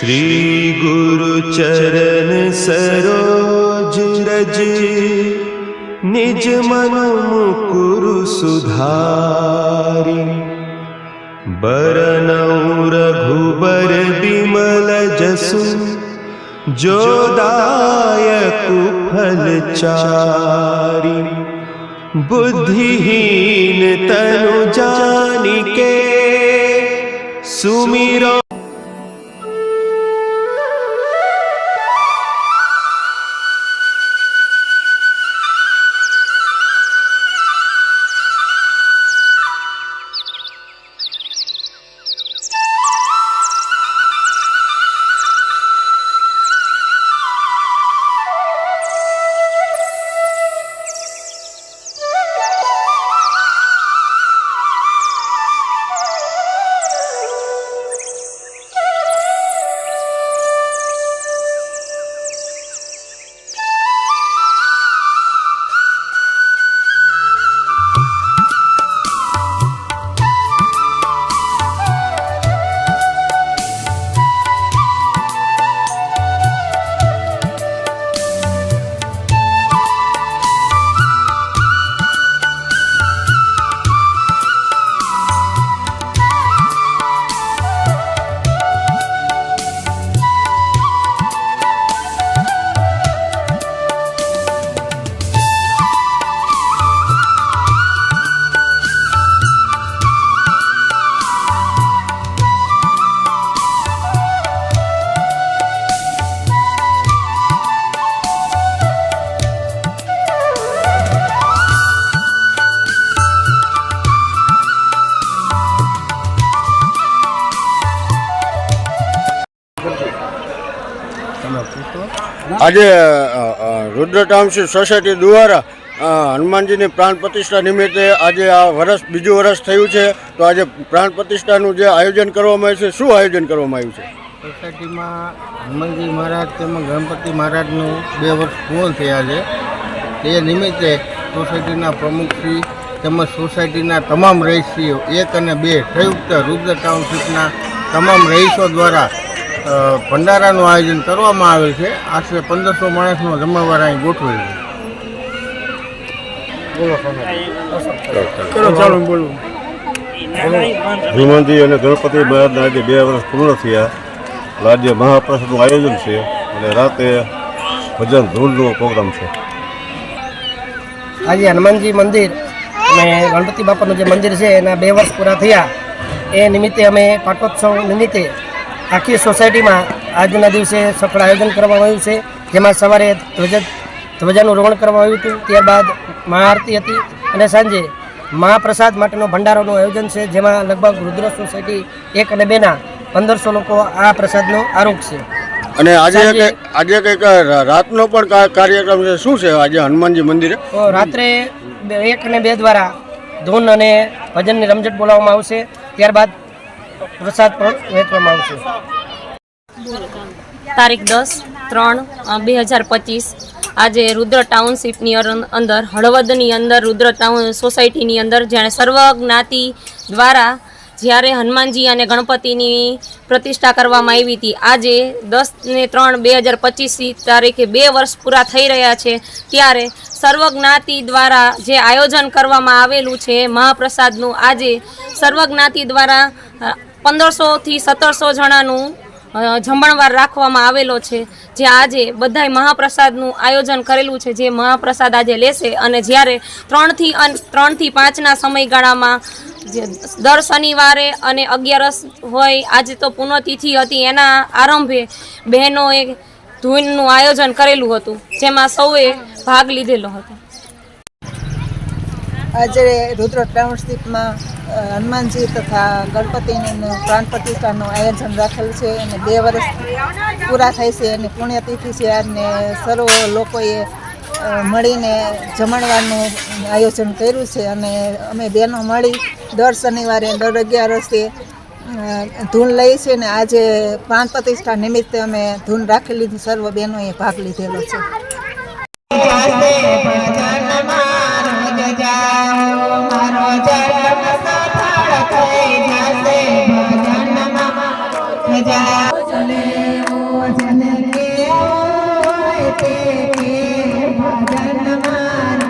श्री रज। निज मन मुकुरु सुधारि। बरनौ रघुबर बिमल जसु। जो दायक फल चारि। बुद्धिहीन तनु जानिके। सुमिरो આજે રુદ્ર ટાઉનશીપ સોસાયટી દ્વારા હનુમાનજીની પ્રાણ પ્રતિષ્ઠા નિમિત્તે આજે આ વર્ષ બીજું વર્ષ થયું છે તો આજે પ્રાણ પ્રતિષ્ઠાનું જે આયોજન કરવામાં આવ્યું છે શું આયોજન કરવામાં આવ્યું છે? સોસાયટીમાં હનુમાનજી મહારાજ તેમજ ગણપતિ મહારાજનું બે વર્ષ પૂર્ણ થયા છે. તે નિમિત્તે સોસાયટીના પ્રમુખશ્રી તેમજ સોસાયટીના તમામ રહીશીઓ એક અને બે સંયુક્ત રુદ્ર ટાઉનશીપના તમામ રહીશો દ્વારા ભંડારાનું આયોજન કરવામાં આવેલ છે. આશરે પંદરસો માણસનો જમણવાર અહીં ગોઠવેલ હનુમાનજી અને ગણપતિ મહારાજના આજે બે વર્ષ પૂર્ણ થયા. રાજ્ય આજે મહાપ્રસાદનું આયોજન છે. અને રાતે ભજન ધૂળનો પ્રોગ્રામ છે. આજે હનુમાનજી મંદિર અને ગણપતિ બાપાનું જે મંદિર છે એના બે વર્ષ પૂરા થયા. એ નિમિત્તે અમે પાટોત્સવ નિમિત્તે આખી સોસાયટીમાં આજના દિવસે સફળ આયોજન કરવામાં આવ્યું છે. જેમાં સવારે ધ્વજ ધ્વજાનું રોહણ કરવામાં આવ્યું હતું. ત્યારબાદ મહાઆરતી હતી અને સાંજે મહાપ્રસાદ માટેનો ભંડારોનું આયોજન છે જેમાં લગભગ રુદ્ર સોસાયટી એક અને બેના પંદરસો લોકો આ પ્રસાદનો આરોપ છે. અને આજે આજે કંઈક રાતનો પણ કાર્યક્રમ છે. શું છે આજે હનુમાનજી મંદિરે? રાત્રે એક અને બે દ્વારા ધૂન અને ભજનની રમઝટ બોલાવવામાં આવશે. ત્યારબાદ પ્રસાદ પણ વહેંચવામાં આવશે. તારીખ દસ, ત્રણ બે હજાર પચીસ. આજે રુદ્ર ટાઉનશીપની અંદર, હળવદની અંદર, રુદ્ર ટાઉન સોસાયટીની અંદર જ્યારે સર્વ જ્ઞાતિ દ્વારા જ્યારે હનુમાનજી અને ગણપતિની પ્રતિષ્ઠા કરવામાં આવી હતી, આજે દસ ને ત્રણ બે હજાર પચીસ તારીખે બે વર્ષ પૂરા થઈ રહ્યા છે, ત્યારે સર્વજ્ઞાતિ દ્વારા જે આયોજન કરવામાં આવેલું છે મહાપ્રસાદનું, આજે સર્વજ્ઞાતિ દ્વારા પંદરસોથી સત્તરસો જણાનું જમણવાર રાખવામાં આવેલો છે, જે આજે બધાય મહાપ્રસાદનું આયોજન કરેલું છે, જે મહાપ્રસાદ આજે લેશે અને જ્યારે ત્રણથી ત્રણથી પાંચના સમયગાળામાં દર શનિવારે અને અગિયારસ હોય, આજે તો પુનઃતિથિ હતી, એના આરંભે બહેનોએ ધૂનનું આયોજન કરેલું હતું, જેમાં સૌએ ભાગ લીધેલો હતો. આજે રુદ્ર ટાઉનશીપમાં હનુમાનજી તથા ગણપતિનું પ્રાણ પ્રતિષ્ઠાનું આયોજન રાખેલ છે અને બે વર્ષ પૂરા થાય છે અને પુણ્યતિથિ છે અને સર્વ લોકોએ મળીને જમણવારનું આયોજન કર્યું છે અને અમે બહેનો મળી દર શનિવારે, દર અગિયારસે ધૂન લઈ છે ને આજે પ્રાણ પ્રતિષ્ઠા નિમિત્તે અમે ધૂન રાખેલી, સર્વ બહેનોએ ભાગ લીધેલો છે. જાઓ મારો જન્મ સફળ થઈ જશે. ભજનમાં